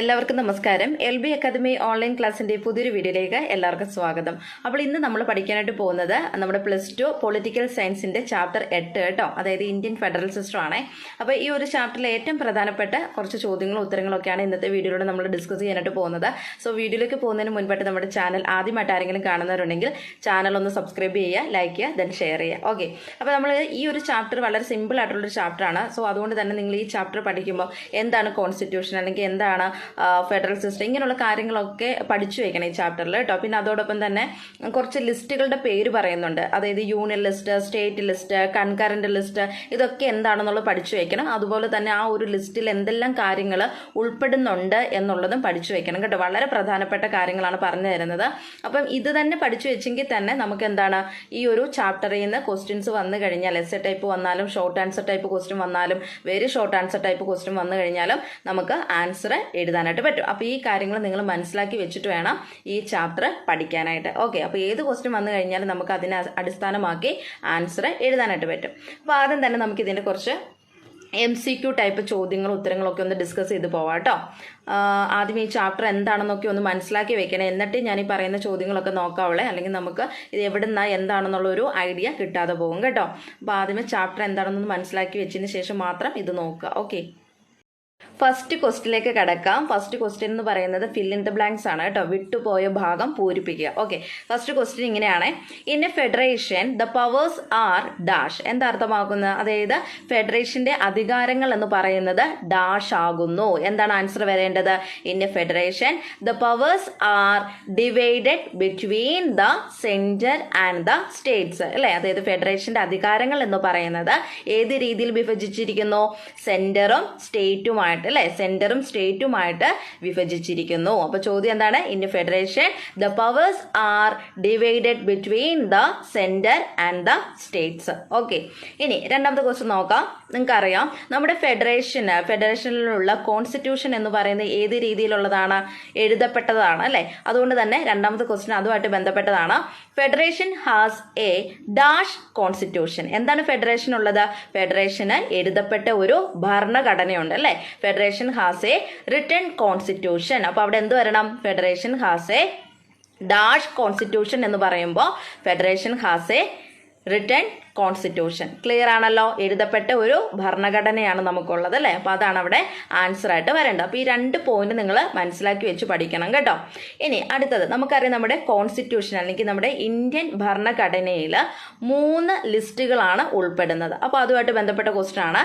എല്ലാവർക്കും നമസ്കാരം. L B academy online ക്ലാസ്സിന്റെ പുതിയൊരു വീഡിയോയിലേക്ക് എല്ലാവർക്കും സ്വാഗതം. അപ്പോൾ ഇന്ന് നമ്മൾ പഠിക്കാനായിട്ട് പോകുന്നത് നമ്മുടെ പ്ലസ് ടു പൊളിറ്റിക്കൽ സയൻസിന്റെ ചാപ്റ്റർ എട്ട് കേട്ടോ. അതായത് ഇന്ത്യൻ ഫെഡറൽ സിസ്റ്റം ആണേ. അപ്പോൾ ഈ ഒരു ചാപ്റ്ററിലെ ഏറ്റവും പ്രധാനപ്പെട്ട കുറച്ച് ചോദ്യങ്ങളും ഉത്തരങ്ങളും ഒക്കെയാണ് ഇന്നത്തെ വീഡിയോയിലൂടെ നമ്മൾ ഡിസ്കസ് ചെയ്യാനായിട്ട് പോകുന്നത്. സോ വീഡിയോയിലേക്ക് പോകുന്നതിന് മുൻപായിട്ട് നമ്മുടെ ചാനൽ ആദ്യമായിട്ട് ആരെങ്കിലും കാണുന്നവരുണ്ടെങ്കിൽ ചാനൽ ഒന്ന് സബ്സ്ക്രൈബ് ചെയ്യുക ലൈക്ക് ചെയ്യുക ദെൻ ഷെയർ ചെയ്യുക. ഓക്കെ അപ്പോൾ നമ്മൾ ഈ ഒരു ചാപ്റ്റർ വളരെ സിമ്പിൾ ആയിട്ടുള്ളൊരു ചാപ്റ്ററാണ് സോ അതുകൊണ്ട് തന്നെ നിങ്ങൾ ഈ ചാപ്റ്റർ പഠിക്കുമ്പോൾ എന്താണ് കോൺസ്റ്റിറ്റ്യൂഷൻ അല്ലെങ്കിൽ എന്താണ് ഫെഡറൽ സിസ്റ്റം ഇങ്ങനെയുള്ള കാര്യങ്ങളൊക്കെ പഠിച്ചു വയ്ക്കണം ഈ ചാപ്റ്ററിൽ കേട്ടോ പിന്നെ അതോടൊപ്പം തന്നെ കുറച്ച് ലിസ്റ്റുകളുടെ പേര് പറയുന്നുണ്ട്. അതായത് union list state list concurrent list ഇതൊക്കെ എന്താണെന്നുള്ളത് പഠിച്ചു വയ്ക്കണം അതുപോലെ തന്നെ ആ ഒരു ലിസ്റ്റിൽ എന്തെല്ലാം കാര്യങ്ങൾ ഉൾപ്പെടുന്നുണ്ട് എന്നുള്ളതും പഠിച്ചു വയ്ക്കണം കേട്ടോ. വളരെ പ്രധാനപ്പെട്ട കാര്യങ്ങളാണ് പറഞ്ഞു തരുന്നത്. അപ്പം ഇത് തന്നെ പഠിച്ചു വെച്ചെങ്കിൽ തന്നെ നമുക്ക് എന്താണ് ഈ ഒരു ചാപ്റ്ററിൽ നിന്ന് ക്വസ്റ്റ്യൻസ് വന്നു കഴിഞ്ഞാൽ എസ് ടൈപ്പ് വന്നാലും ഷോർട്ട് ആൻസർ ടൈപ്പ് ക്വസ്റ്റ്യൻ വന്നാലും very short answer type question വന്നു കഴിഞ്ഞാലും നമുക്ക് ആൻസർ എഴുതാനായിട്ട് പറ്റും. അപ്പോൾ ഈ കാര്യങ്ങൾ നിങ്ങൾ മനസ്സിലാക്കി വെച്ചിട്ട് വേണം ഈ ചാപ്റ്റർ പഠിക്കാനായിട്ട്. ഓക്കെ അപ്പോൾ ഏത് ക്വസ്റ്റ്യൻ വന്നു കഴിഞ്ഞാലും നമുക്ക് അതിനെ അടിസ്ഥാനമാക്കി ആൻസർ എഴുതാനായിട്ട് പറ്റും. അപ്പോൾ ആദ്യം തന്നെ നമുക്ക് ഇതിന്റെ കുറച്ച് എം സി ക്യു ടൈപ്പ് ചോദ്യങ്ങളും ഉത്തരങ്ങളൊക്കെ ഒന്ന് ഡിസ്കസ് ചെയ്ത് പോവാം കേട്ടോ. ആദ്യം ഈ ചാപ്റ്റർ എന്താണെന്നൊക്കെ ഒന്ന് മനസ്സിലാക്കി വെക്കണേ. എന്നിട്ട് ഞാൻ ഈ പറയുന്ന ചോദ്യങ്ങളൊക്കെ നോക്കാവുള്ളേ. അല്ലെങ്കിൽ നമുക്ക് ഇത് എവിടെ നിന്നാ എന്താണെന്നുള്ളൊരു ഐഡിയ കിട്ടാതെ പോകും കേട്ടോ. അപ്പോൾ ആദ്യമേ ചാപ്റ്റർ എന്താണെന്നൊന്ന് മനസ്സിലാക്കി വെച്ചതിന് ശേഷം മാത്രം ഇത് നോക്കുക. ഓക്കെ ഫസ്റ്റ് ക്വസ്റ്റിലേക്ക് കടക്കാം. ഫസ്റ്റ് ക്വസ്റ്റ്യൻ എന്ന് പറയുന്നത് ഫിൽ ഇൻ ദ ബ്ലാങ്ക്സ് ആണ് കേട്ടോ. വിട്ടുപോയ ഭാഗം പൂരിപ്പിക്കുക. ഓക്കെ ഫസ്റ്റ് ക്വസ്റ്റ്യൻ ഇങ്ങനെയാണ്. In a federation the powers are dash എന്താ അർത്ഥമാക്കുന്നത്? അതായത് ഫെഡറേഷന്റെ അധികാരങ്ങൾ എന്ന് പറയുന്നത് ഡാഷ് ആകുന്നു. എന്താണ് ആൻസർ വരേണ്ടത്? In a federation the powers are divided between the centre and the states അല്ലേ? അതായത് ഫെഡറേഷന്റെ അധികാരങ്ങൾ എന്ന് പറയുന്നത് ഏത് രീതിയിൽ വിഭജിച്ചിരിക്കുന്നു? സെന്ററും സ്റ്റേറ്റുമായിട്ട് അല്ലെ? സെന്ററും സ്റ്റേറ്റുമായിട്ട് വിഭജിച്ചിരിക്കുന്നു. അപ്പൊ ചോദ്യം എന്താണ്? In federation the powers are divided between the centre and the states okay ഇനി രണ്ടാമത്തെ ക്വസ്റ്റ്യൻ നോക്കാം. നിങ്ങൾക്കറിയാം നമ്മുടെ ഫെഡറേഷന് ഫെഡറേഷനിലുള്ള കോൺസ്റ്റിറ്റ്യൂഷൻ എന്ന് പറയുന്നത് ഏത് രീതിയിലുള്ളതാണ്? എഴുതപ്പെട്ടതാണ് അല്ലേ? അതുകൊണ്ട് തന്നെ രണ്ടാമത്തെ ക്വസ്റ്റ്യൻ അതുമായിട്ട് ബന്ധപ്പെട്ടതാണ്. Federation has a dash constitution എന്താണ് ഫെഡറേഷൻ ഉള്ളത്? ഫെഡറേഷന് എഴുതപ്പെട്ട ഒരു ഭരണഘടനയുണ്ട് അല്ലേ? Federation has a written constitution അപ്പൊ അവിടെ എന്ത് വരണം? Federation has a dash constitution എന്ന് പറയുമ്പോൾ federation has a written constitution clear ആണല്ലോ? എഴുതപ്പെട്ട ഒരു ഭരണഘടനയാണ് നമുക്കുള്ളത് അല്ലേ? അപ്പോൾ അതാണ് അവിടെ ആൻസർ ആയിട്ട് വരേണ്ടത്. അപ്പോൾ ഈ രണ്ട് പോയിന്റ് നിങ്ങൾ മനസ്സിലാക്കി വെച്ച് പഠിക്കണം കേട്ടോ. ഇനി അടുത്തത് നമുക്കറിയാം നമ്മുടെ കോൺസ്റ്റിറ്റ്യൂഷൻ അല്ലെങ്കിൽ നമ്മുടെ ഇന്ത്യൻ ഭരണഘടനയിൽ മൂന്ന് ലിസ്റ്റുകളാണ് ഉൾപ്പെടുന്നത്. അപ്പോൾ അതുമായിട്ട് ബന്ധപ്പെട്ട ക്വസ്റ്റൻ ആണ്.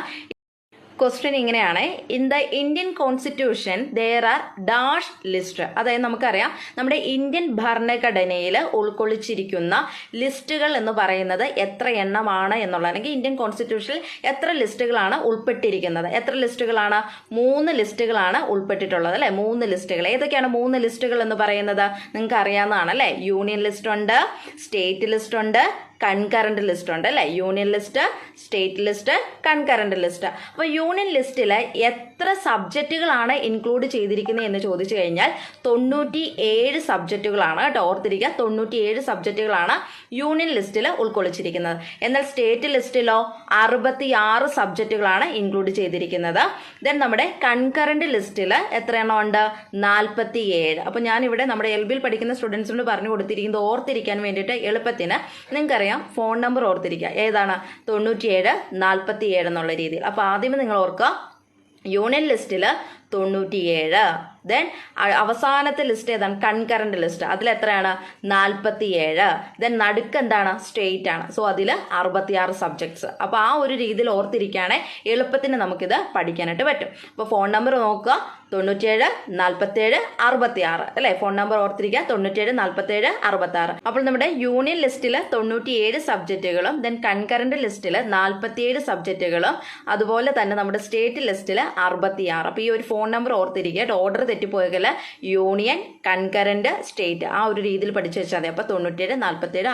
ക്വസ്റ്റ്യൻ ഇങ്ങനെയാണ്. In the Indian constitution there are dash list അതായത് നമുക്കറിയാം നമ്മുടെ ഇന്ത്യൻ ഭരണഘടനയിൽ ഉൾക്കൊള്ളിച്ചിരിക്കുന്ന ലിസ്റ്റുകൾ എന്ന് പറയുന്നത് എത്ര എണ്ണമാണ് എന്നുള്ള അല്ലെങ്കിൽ ഇന്ത്യൻ കോൺസ്റ്റിറ്റ്യൂഷനിൽ എത്ര ലിസ്റ്റുകളാണ് ഉൾപ്പെട്ടിരിക്കുന്നത്. എത്ര ലിസ്റ്റുകളാണ്? മൂന്ന് ലിസ്റ്റുകളാണ് ഉൾപ്പെട്ടിട്ടുള്ളത് അല്ലേ? മൂന്ന് ലിസ്റ്റുകൾ. ഏതൊക്കെയാണ് മൂന്ന് ലിസ്റ്റുകൾ എന്ന് പറയുന്നത്? നിങ്ങൾക്ക് അറിയാവുന്നതാണ് അല്ലെ? യൂണിയൻ ലിസ്റ്റ് ഉണ്ട് സ്റ്റേറ്റ് ലിസ്റ്റ് ഉണ്ട് കൺകറന്റ് ലിസ്റ്റ് ഉണ്ട് അല്ലേ? Union list state list concurrent list അപ്പോൾ യൂണിയൻ ലിസ്റ്റിൽ എത്ര സബ്ജക്റ്റുകളാണ് ഇൻക്ലൂഡ് ചെയ്തിരിക്കുന്നത് എന്ന് ചോദിച്ചു കഴിഞ്ഞാൽ തൊണ്ണൂറ്റി ഏഴ് സബ്ജക്റ്റുകളാണ് കേട്ടോ ഓർത്തിരിക്കുക. തൊണ്ണൂറ്റി ഏഴ് സബ്ജക്റ്റുകളാണ് യൂണിയൻ ലിസ്റ്റിൽ ഉൾക്കൊള്ളിച്ചിരിക്കുന്നത്. എന്നാൽ സ്റ്റേറ്റ് ലിസ്റ്റിലോ അറുപത്തി ആറ് സബ്ജക്റ്റുകളാണ് ഇൻക്ലൂഡ് ചെയ്തിരിക്കുന്നത്. ദെൻ നമ്മുടെ കൺകറന്റ് ലിസ്റ്റിൽ എത്ര എണ്ണം ഉണ്ട്? നാൽപ്പത്തി ഏഴ് അപ്പോൾ ഞാനിവിടെ നമ്മുടെ എൽ ബിയിൽ പഠിക്കുന്ന സ്റ്റുഡൻസിനോട് പറഞ്ഞു കൊടുത്തിരിക്കുന്നത് ഓർത്തിരിക്കാൻ വേണ്ടിയിട്ട് എളുപ്പത്തിന് നിങ്ങൾക്കറിയാം. ഫോൺ നമ്പർ ഓർത്തിരിക്കുക. ഏതാണ്? തൊണ്ണൂറ്റിയേഴ് നാൽപ്പത്തി ഏഴ് എന്നുള്ള രീതിയിൽ. അപ്പോൾ ആദ്യമേ നിങ്ങൾ ഓർക്കുക. യൂണിയൻ ലിസ്റ്റിൽ തൊണ്ണൂറ്റിയേഴ്. ദെൻ അവസാനത്തെ ലിസ്റ്റ് ഏതാണ്? Concurrent list. അതിൽ എത്രയാണ്? നാൽപ്പത്തി ഏഴ് ദെൻ നടുക്ക് എന്താണ്? സ്റ്റേറ്റ് ആണ്. സോ അതിൽ അറുപത്തിയാറ് സബ്ജക്ട്സ്. അപ്പോൾ ആ ഒരു രീതിയിൽ ഓർത്തിരിക്കുകയാണെങ്കിൽ എളുപ്പത്തിന് നമുക്കിത് പഠിക്കാനായിട്ട് പറ്റും. അപ്പോൾ ഫോൺ നമ്പർ നോക്കുക. തൊണ്ണൂറ്റിയേഴ് നാൽപ്പത്തേഴ് അറുപത്തി ആറ് അല്ലേ? ഫോൺ നമ്പർ ഓർത്തിരിക്കുക. തൊണ്ണൂറ്റിയേഴ് നാൽപ്പത്തേഴ് അറുപത്തി ആറ് അപ്പോൾ നമ്മുടെ യൂണിയൻ ലിസ്റ്റിൽ തൊണ്ണൂറ്റിയേഴ് സബ്ജക്റ്റുകളും ദെൻ കൺകറന്റ് ലിസ്റ്റിൽ നാൽപ്പത്തിയേഴ് സബ്ജക്റ്റുകളും അതുപോലെ തന്നെ നമ്മുടെ സ്റ്റേറ്റ് ലിസ്റ്റിൽ അറുപത്തിയാറ്. അപ്പോൾ ഈ ഒരു ഫോൺ നമ്പർ ഓർത്തിരിക്കുക. ഓർഡർ തെറ്റിപ്പോയെങ്കിൽ യൂണിയൻ കൺകറന്റ് സ്റ്റേറ്റ് ആ ഒരു രീതിയിൽ പഠിച്ചു വെച്ചാൽ മതി. അപ്പോൾ തൊണ്ണൂറ്റേഴ്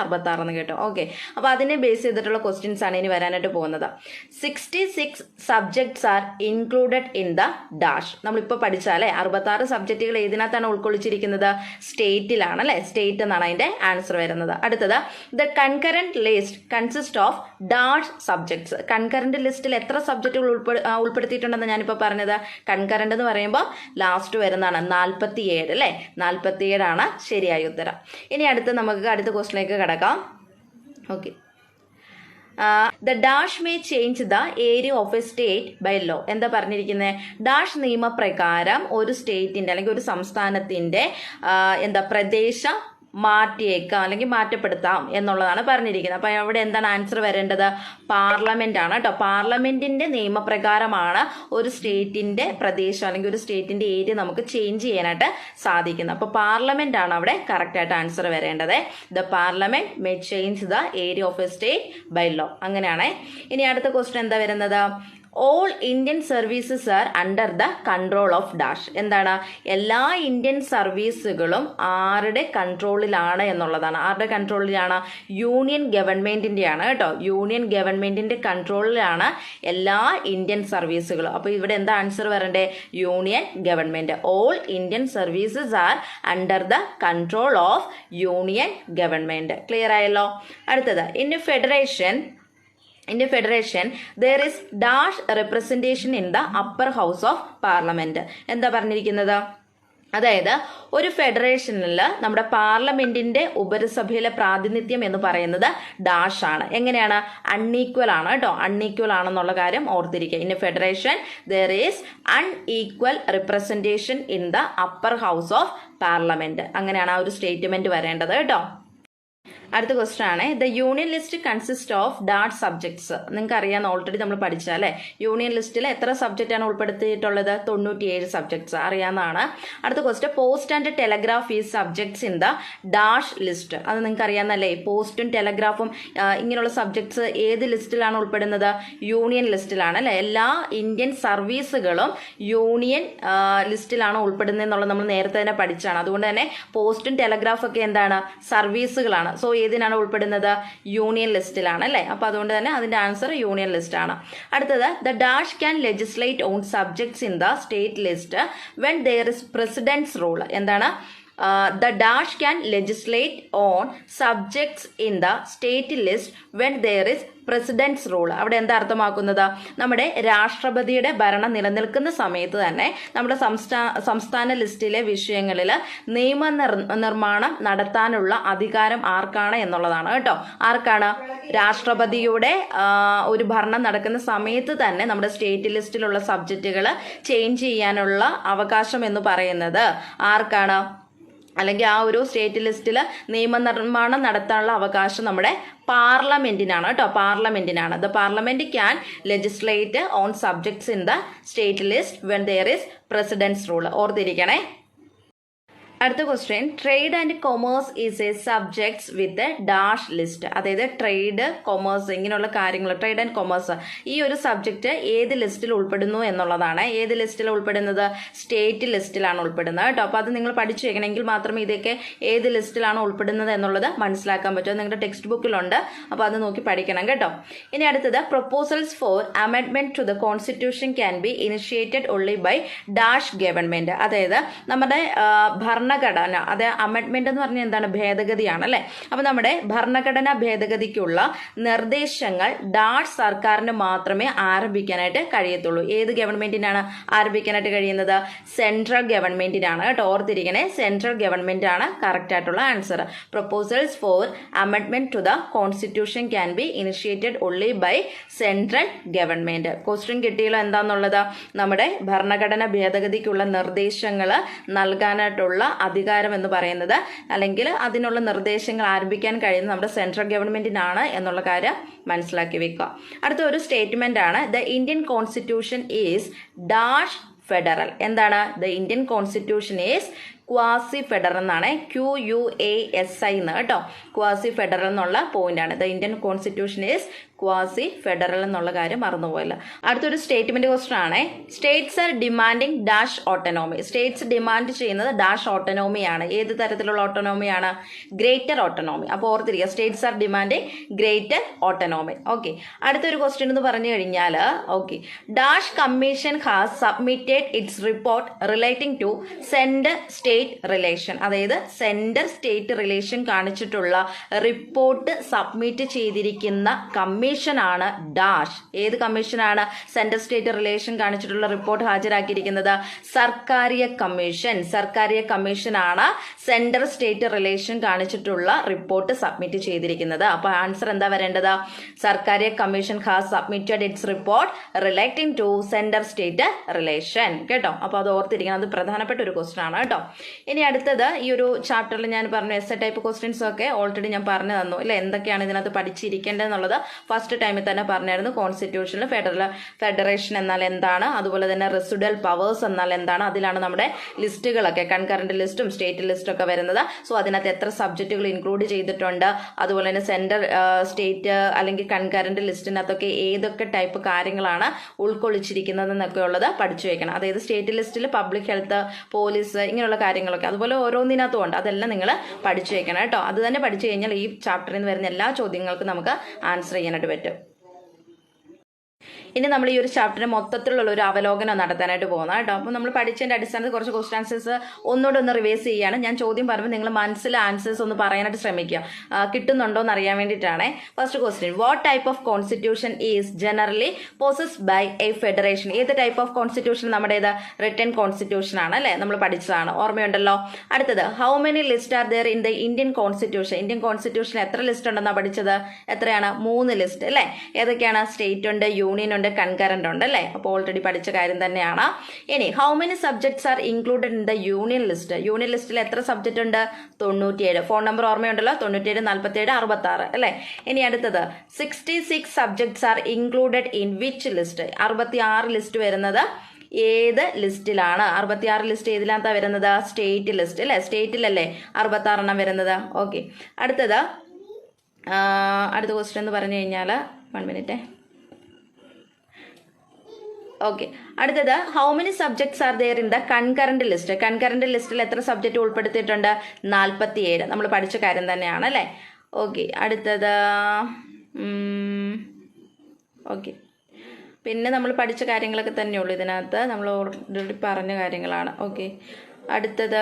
അറുപത്തി ആറ് എന്ന് കേട്ടോ. ഓക്കെ. അപ്പോൾ അതിനെ ബേസ് ചെയ്തിട്ടുള്ള ക്വസ്റ്റ്യൻസ് ആണ് ഇനി വരാനായിട്ട് പോകുന്നത്. Sixty six subjects are included in the dash നമ്മളിപ്പോൾ പഠിച്ചാലേ അറുപത്തി ആറ് സബ്ജക്റ്റുകൾ ഏതിനകത്താണ് ഉൾക്കൊള്ളിച്ചിരിക്കുന്നത്? സ്റ്റേറ്റിലാണ് അല്ലേ സ്റ്റേറ്റ് എന്നാണ് അതിന്റെ ആൻസർ വരുന്നത്. അടുത്തത് the concurrent list consist of dash subjects concurrent ലിസ്റ്റിൽ എത്ര സബ്ജക്റ്റുകൾ ഉൾപ്പെടുത്തിയിട്ടുണ്ടെന്ന് ഞാനിപ്പോൾ പറഞ്ഞത്? കൺകറന്റ് എന്ന് പറയുമ്പോൾ ലാസ്റ്റ് വരുന്നതാണ്. നാൽപ്പത്തി ഏഴ് അല്ലേ? നാൽപ്പത്തി ഏഴാണ് ശരിയായ ഉത്തരം. ഇനി അടുത്ത് നമുക്ക് അടുത്ത ക്വസ്റ്റിലേക്ക് കിടക്കാം. Okay the dash may change the area of a state by law എന്താ പറഞ്ഞിരിക്കുന്നത് ഡാഷ് നിയമപ്രകാരം ഒരു സ്റ്റേറ്റിന്റെ അല്ലെങ്കിൽ ഒരു സംസ്ഥാനത്തിന്റെ എന്താ പ്രദേശം മാറ്റിയേക്കാം അല്ലെങ്കിൽ മാറ്റപ്പെടുത്താം എന്നുള്ളതാണ് പറഞ്ഞിരിക്കുന്നത്. അപ്പോൾ അവിടെ എന്താണ് ആൻസർ വരേണ്ടത്? പാർലമെന്റ് ആണ് കേട്ടോ. പാർലമെന്റിന്റെ നിയമപ്രകാരമാണ് ഒരു സ്റ്റേറ്റിന്റെ പ്രദേശം അല്ലെങ്കിൽ ഒരു സ്റ്റേറ്റിന്റെ ഏരിയ നമുക്ക് ചേഞ്ച് ചെയ്യാനായിട്ട് സാധിക്കുന്നത്. അപ്പോൾ പാർലമെന്റ് ആണ് അവിടെ കറക്റ്റായിട്ട് ആൻസർ വരേണ്ടത്. The parliament may change the area of a state by law അങ്ങനെയാണേ. ഇനി അടുത്ത ക്വസ്റ്റൻ എന്താ വരുന്നത്? All Indian services are under the control of dash എന്താണ്? എല്ലാ ഇന്ത്യൻ സർവീസുകളും ആരുടെ കൺട്രോളിലാണ് എന്നുള്ളതാണ്. ആരുടെ കൺട്രോളിലാണ് യൂണിയൻ ഗവൺമെന്റിന്റെയാണ് കേട്ടോ. യൂണിയൻ ഗവൺമെന്റിന്റെ കൺട്രോളിലാണ് എല്ലാ ഇന്ത്യൻ സർവീസുകളും അപ്പോൾ ഇവിടെ എന്താ ആൻസർ വരണ്ടേ? Union government all Indian services are under the control of union government clear ആയല്ലോ? അടുത്തത്. In federation in a federation there is dash representation in the upper house of parliament. എന്താ പറഞ്ഞിരിക്കുന്നത്? അതായത് ഒരു ഫെഡറേഷനിൽ നമ്മുടെ പാർലമെന്റിന്റെ ഉപരിസഭയിലെ പ്രാതിനിധ്യം എന്ന് പറയുന്നത് ഡാഷ് ആണ്. എങ്ങനെയാണ്? അൺഈക്വൽ ആണ് കേട്ടോ. അൺഈക്വൽ ആണെന്നുള്ള കാര്യം ഓർത്തിരിക്കുക. In federation there is unequal representation in the upper house of parliament അങ്ങനെയാണ് ആ ഒരു സ്റ്റേറ്റ്മെന്റ് വരേണ്ടത് കേട്ടോ. അടുത്ത ക്വസ്റ്റൻ ആണ്. The union list consist of Dart subjects നിങ്ങൾക്ക് അറിയാം ഓൾറെഡി നമ്മൾ പഠിച്ച അല്ലേ? യൂണിയൻ ലിസ്റ്റിൽ എത്ര സബ്ജക്റ്റ് ആണ് ഉൾപ്പെടുത്തിയിട്ടുള്ളത്? തൊണ്ണൂറ്റിയേഴ് സബ്ജക്ട്സ് അറിയാവുന്നതാണ്. അടുത്ത ക്വസ്റ്റൻ പോസ്റ്റ് ആൻഡ് ടെലഗ്രാഫ് ഈ subjects in the dash list അത് നിങ്ങൾക്ക് അറിയാവുന്നല്ലേ പോസ്റ്റും ടെലഗ്രാഫും ഇങ്ങനെയുള്ള സബ്ജക്ട്സ് ഏത് ലിസ്റ്റിലാണ് ഉൾപ്പെടുന്നത്? യൂണിയൻ ലിസ്റ്റിലാണ് അല്ലേ? എല്ലാ ഇന്ത്യൻ സർവീസുകളും യൂണിയൻ ലിസ്റ്റിലാണ് ഉൾപ്പെടുന്നത് എന്നുള്ളത് നമ്മൾ നേരത്തെ തന്നെ പഠിച്ചാണ് അതുകൊണ്ട് തന്നെ പോസ്റ്റും ടെലഗ്രാഫും ഒക്കെ എന്താണ്? സർവീസുകളാണ് സോ ഏതിനാണ് ഉൾപ്പെടുന്നത്? യൂണിയൻ ലിസ്റ്റിലാണ് അല്ലേ? അപ്പോൾ അതുകൊണ്ട് തന്നെ അതിന്റെ ആൻസർ യൂണിയൻ ലിസ്റ്റ് ആണ്. അടുത്തത് the dash can legislate on subjects in the state list when there is president's rule എന്താണ്? The dash can legislate on subjects in the state list when there is president's rule അവിടെ എന്താ അർത്ഥമാക്കുന്നത്? നമ്മുടെ രാഷ്ട്രപതിയുടെ ഭരണം നിലനിൽക്കുന്ന സമയത്ത് തന്നെ നമ്മുടെ സംസ്ഥാന സംസ്ഥാന ലിസ്റ്റിലെ വിഷയങ്ങളിൽ നിയമ നിർ- നിർമ്മാണം നടത്താനുള്ള അധികാരം ആർക്കാണ് എന്നുള്ളതാണ് കേട്ടോ. ആർക്കാണ്? രാഷ്ട്രപതിയുടെ ഒരു ഭരണം നടക്കുന്ന സമയത്ത് തന്നെ നമ്മുടെ സ്റ്റേറ്റ് ലിസ്റ്റിലുള്ള സബ്ജക്റ്റുകൾ ചേഞ്ച് ചെയ്യാനുള്ള അവകാശം എന്ന് പറയുന്നത് ആർക്കാണ്? അല്ലെങ്കിൽ ആ ഒരു സ്റ്റേറ്റ് ലിസ്റ്റിൽ നിയമനിർമ്മാണം നടത്താനുള്ള അവകാശം നമ്മുടെ പാർലമെന്റിനാണ് കേട്ടോ. പാർലമെന്റിനാണ്. The parliament can legislate on subjects in the state list when there is president's rule ഓർത്തിരിക്കണേ. അടുത്ത question trade and commerce is a subjects with dash list അതായത് ട്രേഡ് കൊമേഴ്സ് ഇങ്ങനെയുള്ള കാര്യങ്ങൾ. ട്രേഡ് ആൻഡ് കൊമേഴ്സ് ഈ ഒരു സബ്ജക്റ്റ് ഏത് ലിസ്റ്റിൽ ഉൾപ്പെടുന്നു എന്നുള്ളതാണ്. ഏത് ലിസ്റ്റിൽ ഉൾപ്പെടുന്നത്? സ്റ്റേറ്റ് ലിസ്റ്റിലാണ് ഉൾപ്പെടുന്നത് കേട്ടോ. അപ്പോൾ അത് നിങ്ങൾ പഠിച്ചു വെക്കണമെങ്കിൽ മാത്രമേ ഇതൊക്കെ ഏത് ലിസ്റ്റിലാണ് ഉൾപ്പെടുന്നത് എന്നുള്ളത് മനസ്സിലാക്കാൻ പറ്റും. നിങ്ങളുടെ ടെക്സ്റ്റ് ബുക്കിലുണ്ട് അപ്പോൾ അത് നോക്കി പഠിക്കണം കേട്ടോ. ഇനി അടുത്തത്. Proposals for അമെൻമെന്റ് to the constitution can be initiated only by dash government അതായത് നമ്മുടെ ആ, ഭരണഘടന. അത് അമെൻഡ്മെന്റ് എന്ന് പറഞ്ഞാൽ എന്താണ്? ഭേദഗതിയാണ് അല്ലെ? അപ്പൊ നമ്മുടെ ഭരണഘടനാ ഭേദഗതിക്കുള്ള നിർദ്ദേശങ്ങൾ ഡാഷ് സർക്കാരിന് മാത്രമേ ആരംഭിക്കാനായിട്ട് കഴിയത്തുള്ളൂ. ഏത് ഗവൺമെന്റിനാണ് ആരംഭിക്കാനായിട്ട് കഴിയുന്നത്? സെൻട്രൽ ഗവൺമെന്റിനാണ്. കേട്ടോ ഓർത്തിരിക്കണേ സെൻട്രൽ ഗവൺമെന്റ് ആണ് കറക്റ്റ് ആയിട്ടുള്ള answer proposals for amendment to the constitution can be initiated only by central government question കിട്ടിയല്ലോ എന്താന്നുള്ളത്? നമ്മുടെ ഭരണഘടന ഭേദഗതിക്കുള്ള നിർദ്ദേശങ്ങൾ നൽകാനായിട്ടുള്ള അധികാരം എന്ന് പറയുന്നത്. അല്ലെങ്കിൽ അതിനുള്ള നിർദ്ദേശങ്ങൾ ആരംഭിക്കാൻ കഴിയുന്നത് നമ്മുടെ സെൻട്രൽ ഗവൺമെന്റിനാണ് എന്നുള്ള കാര്യം മനസ്സിലാക്കി വെക്കുക. അടുത്ത ഒരു സ്റ്റേറ്റ്മെന്റ് ആണ്. The Indian constitution is dash federal എന്താണ്? The Indian constitution is quasi federal എന്നാണ്. Q U A S I എന്ന് കേട്ടോ. ക്വാസി ഫെഡറൽ എന്നുള്ള പോയിന്റ് ആണ്. The Indian constitution is quasi federal എന്നുള്ള കാര്യം മറന്നുപോയില്ല. അടുത്തൊരു സ്റ്റേറ്റ്മെന്റ് ക്വസ്റ്റൻ ആണ്. States are demanding dash autonomy states demand ചെയ്യുന്നത് ഡാഷ് ഓട്ടോണോമിയാണ് ഏത് തരത്തിലുള്ള ഓട്ടോണോമിയാണ് ഗ്രേറ്റർ ഓട്ടോണോമി അപ്പോൾ ഓർത്തിരിക്കുക states are demanding greater autonomy okay അടുത്തൊരു ക്വസ്റ്റ്യൻ എന്ന് പറഞ്ഞു കഴിഞ്ഞാൽ okay dash commission has submitted its report relating to centre state relation അതായത് സെന്റർ സ്റ്റേറ്റ് റിലേഷൻ കാണിച്ചിട്ടുള്ള റിപ്പോർട്ട് സബ്മിറ്റ് ചെയ്തിരിക്കുന്ന കമ്മീഷനാണ് ഡാഷ്. ഏത് കമ്മീഷനാണ് സെൻട്രൽ സ്റ്റേറ്റ് റിലേഷൻ കാണിച്ചിട്ടുള്ള റിപ്പോർട്ട് ഹാജരാക്കിയിരിക്കുന്നത് സർക്കാരിയ കമ്മീഷൻ സർക്കാരിയ കമ്മീഷനാണ് സെൻട്രൽ സ്റ്റേറ്റ് റിലേഷൻ കാണിച്ചിട്ടുള്ള റിപ്പോർട്ട് സബ്മിറ്റ് ചെയ്തിരിക്കുന്നത്. അപ്പോൾ ആൻസർ എന്താ വരേണ്ടത്? Sarkaria commission has submitted its report relating to central state relation കേട്ടോ? അപ്പോൾ അത് ഓർത്തിരിക്കണം. അത് പ്രധാനപ്പെട്ട ഒരു ക്വസ്റ്റൻ ആണ് കേട്ടോ. ഇനി അടുത്തത് ഈ ഒരു ചാപ്റ്ററിൽ ഞാൻ പറഞ്ഞു എസ് എ ടൈപ്പ് ക്വസ്റ്റ്യൻസ് ഒക്കെ ഓൾറെഡി ഞാൻ പറഞ്ഞു തന്നു. ഇല്ല എന്തൊക്കെയാണ് ഇതിനകത്ത് പഠിച്ചിരിക്കേണ്ടതെന്നുള്ളത് ഫസ്റ്റ് ടൈമിൽ തന്നെ പറഞ്ഞായിരുന്നു കോൺസ്റ്റിറ്റ്യൂഷനിൽ ഫെഡറൽ ഫെഡറേഷൻ എന്നാൽ എന്താണ്? അതുപോലെ തന്നെ റെസിഡൽ പവേഴ്സ് എന്നാൽ എന്താണ്? അതിലാണ് നമ്മുടെ ലിസ്റ്റുകളൊക്കെ കൺകറന്റ് ലിസ്റ്റും സ്റ്റേറ്റ് ലിസ്റ്റും ഒക്കെ വരുന്നത്. സോ അതിനകത്ത് എത്ര സബ്ജക്റ്റുകൾ ഇൻക്ലൂഡ് ചെയ്തിട്ടുണ്ട്? അതുപോലെ തന്നെ സെൻട്രൽ സ്റ്റേറ്റ് അല്ലെങ്കിൽ കൺകറന്റ് ലിസ്റ്റിനകത്തൊക്കെ ഏതൊക്കെ ടൈപ്പ് കാര്യങ്ങളാണ് ഉൾക്കൊള്ളിച്ചിരിക്കുന്നത് എന്നൊക്കെ ഉള്ളത് പഠിച്ചു വയ്ക്കണം അതായത് സ്റ്റേറ്റ് ലിസ്റ്റിൽ പബ്ലിക് ഹെൽത്ത് പോലീസ് ഇങ്ങനെയുള്ള കാര്യങ്ങളൊക്കെ. അതുപോലെ ഓരോന്നിനകത്തും ഉണ്ട്. അതെല്ലാം നിങ്ങൾ പഠിച്ചു വയ്ക്കണം കേട്ടോ. അത് തന്നെ പഠിച്ചു കഴിഞ്ഞാൽ ഈ ചാപ്റ്ററിൽ നിന്ന് വരുന്ന എല്ലാ ചോദ്യങ്ങൾക്കും നമുക്ക് ആൻസർ ചെയ്യാനായിട്ട് പറ്റും. ഇനി നമ്മൾ ഈ ഒരു ചാപ്റ്ററിന് മൊത്തത്തിലുള്ള ഒരു അവലോകനം നടത്താനായിട്ട് പോകുന്നത് കേട്ടോ. അപ്പോൾ നമ്മൾ പഠിച്ചതിന്റെ അടിസ്ഥാനത്തിൽ കുറച്ച് ക്വസ്റ്റൻ ആൻസേഴ്സ് ഒന്നുകൂടെ ഒന്ന് റിവേഴ്സ് ചെയ്യുകയാണ്. ഞാൻ ചോദ്യം പറയുമ്പോൾ നിങ്ങൾ മനസ്സിൽ ആൻസേഴ്സ് ഒന്ന് പറയാനായിട്ട് ശ്രമിക്കുക. കിട്ടുന്നുണ്ടോ എന്ന് അറിയാൻ വേണ്ടിയിട്ടാണ്. First question what type of constitution is generally possessed by a federation ഏത് ടൈപ്പ് ഓഫ് കോൺസ്റ്റിറ്റ്യൂഷൻ നമ്മുടെ ഏത് റിട്ടേൺ കോൺസ്റ്റിറ്റ്യൂഷൻ ആണ് അല്ലേ? നമ്മൾ പഠിച്ചതാണ്. ഓർമ്മയുണ്ടല്ലോ? അടുത്തത് how many list are there in the Indian constitution Indian constitution എത്ര ലിസ്റ്റ് ഉണ്ടെന്നാണ് പഠിച്ചത്? എത്രയാണ്? മൂന്ന് ലിസ്റ്റ് അല്ലേ? ഏതൊക്കെയാണ്? സ്റ്റേറ്റ് ഉണ്ട് യൂണിയൻ ഉണ്ട് കൺകറന്റ് ഉണ്ട് അല്ലേ? അപ്പോൾ ഓൾറെഡി പഠിച്ച കാര്യം തന്നെയാണ്. ഇനി how many subjects are included in the union list union ലിസ്റ്റിൽ എത്ര സബ്ജക്റ്റ് ഉണ്ട്? തൊണ്ണൂറ്റിയേഴ്. ഫോൺ നമ്പർ ഓർമ്മയുണ്ടല്ലോ? തൊണ്ണൂറ്റിയേഴ് നാൽപ്പത്തിയേഴ് അറുപത്തി ആറ് അല്ലേ? ഇനി അടുത്തത് sixty six subjects are included in which list അറുപത്തി ആറ് ലിസ്റ്റ് വരുന്നത് ഏത് ലിസ്റ്റിലാണ് അറുപത്തിയാറ് ലിസ്റ്റ് ഏതിലാണ് വരുന്നത്? സ്റ്റേറ്റ് ലിസ്റ്റ് അല്ലേ? സ്റ്റേറ്റിലല്ലേ അറുപത്താറെണ്ണം വരുന്നത്. ഓക്കെ അടുത്തത് അടുത്ത ക്വസ്റ്റ്യൻ എന്ന് പറഞ്ഞു കഴിഞ്ഞാൽ വൺ മിനിറ്റ് ഓക്കെ അടുത്തത് how many subjects are there in the concurrent list concurrent ലിസ്റ്റിൽ എത്ര സബ്ജക്റ്റ് ഉൾപ്പെടുത്തിയിട്ടുണ്ട്? നാൽപ്പത്തിയേഴ് നമ്മൾ പഠിച്ച കാര്യം തന്നെയാണ് അല്ലേ? ഓക്കെ അടുത്തത് ഓക്കെ പിന്നെ നമ്മൾ പഠിച്ച കാര്യങ്ങളൊക്കെ തന്നെയുള്ളൂ ഇതിനകത്ത്. നമ്മൾ ഓൾറെഡി പറഞ്ഞ കാര്യങ്ങളാണ്. ഓക്കെ അടുത്തത്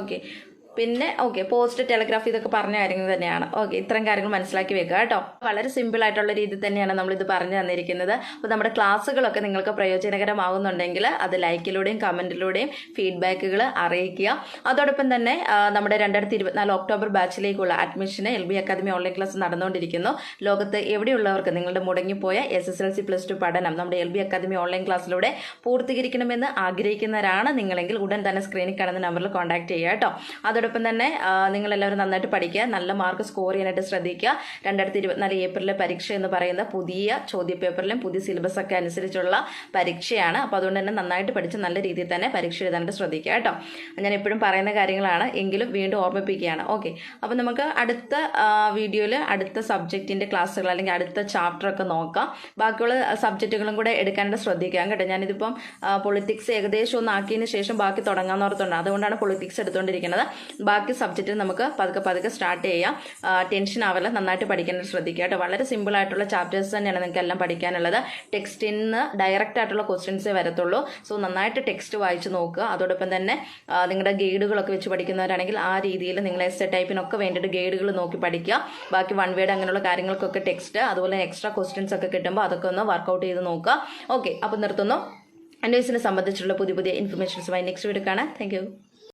ഓക്കെ പിന്നെ ഓക്കെ പോസ്റ്റ് ടെലഗ്രാഫ് ഇതൊക്കെ പറഞ്ഞ കാര്യങ്ങൾ തന്നെയാണ്. ഓക്കെ ഇത്തരം കാര്യങ്ങൾ മനസ്സിലാക്കി വെക്കുക കേട്ടോ. വളരെ സിമ്പിൾ ആയിട്ടുള്ള രീതിയിൽ തന്നെയാണ് ഇത് പറഞ്ഞു തന്നിരിക്കുന്നത്. അപ്പോൾ നമ്മുടെ ക്ലാസ്സുകളൊക്കെ നിങ്ങൾക്ക് പ്രയോജനകരമാകുന്നുണ്ടെങ്കിൽ അത് ലൈക്കിലൂടെയും കമന്റിലൂടെയും ഫീഡ്ബാക്കുകൾ അറിയിക്കുക. അതോടൊപ്പം തന്നെ നമ്മുടെ രണ്ടായിരത്തി ഇരുപത്തിനാല് ഒക്ടോബർ ബാച്ചിലേക്കുള്ള അഡ്മിഷന് L B academy online class നടന്നുകൊണ്ടിരിക്കുന്നു. ലോകത്ത് എവിടെയുള്ളവർക്ക് നിങ്ങളുടെ മുടങ്ങിപ്പോയ S S L C plus two പഠനം നമ്മുടെ എൽ ബി അക്കാദമി ഓൺലൈൻ ക്ലാസ്സിലൂടെ പൂർത്തീകരിക്കണമെന്ന് ആഗ്രഹിക്കുന്നവരാണ് നിങ്ങളെങ്കിൽ ഉടൻ തന്നെ സ്ക്രീനിൽ കാണുന്ന നമ്പറിൽ കോൺടാക്ട് ചെയ്യുക കേട്ടോ. അതോടൊപ്പം തന്നെ നിങ്ങൾ നിങ്ങളെല്ലാവരും നന്നായിട്ട് പഠിക്കുക നല്ല മാർക്ക് സ്കോർ ചെയ്യാനായിട്ട് ശ്രദ്ധിക്കുക. രണ്ടായിരത്തി ഇരുപത്തിനാല് ഏപ്രിലെ പരീക്ഷ എന്ന് പറയുന്ന പുതിയ ചോദ്യപേപ്പറിലും പുതിയ സിലബസ് ഒക്കെ അനുസരിച്ചുള്ള പരീക്ഷയാണ്. അപ്പോൾ അതുകൊണ്ട് തന്നെ നന്നായിട്ട് പഠിച്ച് നല്ല രീതിയിൽ തന്നെ പരീക്ഷ എഴുതാനായിട്ട് ശ്രദ്ധിക്കുക കേട്ടോ. ഞാൻ എപ്പോഴും പറയുന്ന കാര്യങ്ങളാണ്. എങ്കിലും വീണ്ടും ഓർമ്മിപ്പിക്കുകയാണ്. ഓക്കെ. അപ്പോൾ നമുക്ക് അടുത്ത വീഡിയോയിൽ അടുത്ത സബ്ജക്റ്റിന്റെ ക്ലാസ്സുകൾ അല്ലെങ്കിൽ അടുത്ത ചാപ്റ്റർ ഒക്കെ നോക്കാം. ബാക്കിയുള്ള സബ്ജക്റ്റുകളും കൂടെ എടുക്കാനായിട്ട് ശ്രദ്ധിക്കാം കേട്ടോ. ഞാനിതിപ്പം പൊളിറ്റിക്സ് ഏകദേശം ഒന്നാക്കിയതിന് ശേഷം ബാക്കി തുടങ്ങാൻ ഓർത്തുണ്ട്. അതുകൊണ്ടാണ് പൊളിറ്റിക്സ് എടുത്തുകൊണ്ടിരിക്കുന്നത്. ബാക്കി സബ്ജക്റ്റ് നമുക്ക് പതുക്കെ പതുക്കെ സ്റ്റാർട്ട് ചെയ്യാം. ടെൻഷൻ ആവില്ല നന്നായിട്ട് പഠിക്കാൻ ശ്രദ്ധിക്കുക കേട്ടോ. വളരെ സിമ്പിൾ ആയിട്ടുള്ള ചാപ്റ്റേഴ്സ് തന്നെയാണ് നിങ്ങൾക്ക് എല്ലാം പഠിക്കാനുള്ളത്. ടെക്സ്റ്റിൽ നിന്ന് ഡയറക്റ്റ് ആയിട്ടുള്ള ക്വസ്റ്റ്യൻസേ വരത്തുള്ളൂ. സോ നന്നായിട്ട് ടെക്സ്റ്റ് വായിച്ച് നോക്കുക. അതോടൊപ്പം തന്നെ നിങ്ങളുടെ ഗൈഡുകളൊക്കെ വെച്ച് പഠിക്കുന്നവരാണെങ്കിൽ ആ രീതിയിൽ നിങ്ങൾ എസ് എ ടൈപ്പിനൊക്കെ വേണ്ടിയിട്ട് ഗൈഡുകൾ നോക്കി പഠിക്കുക. ബാക്കി വൺ വേഡ് അങ്ങനെയുള്ള കാര്യങ്ങൾക്കൊക്കെ ടെക്സ്റ്റ് അതുപോലെ എക്സ്ട്രാ ക്വസ്റ്റ്യൻസ് ഒക്കെ കിട്ടുമ്പോൾ അതൊക്കെ ഒന്ന് വർക്കൗട്ട് ചെയ്ത് നോക്കുക. ഓക്കെ അപ്പോൾ നിർത്തുന്നു. അന്വേഷണത്തെ സംബന്ധിച്ചുള്ള പുതിയ പുതിയ ഇൻഫർമേഷൻസുമായി നെക്സ്റ്റ് വീഡിയോ കാണാം. താങ്ക്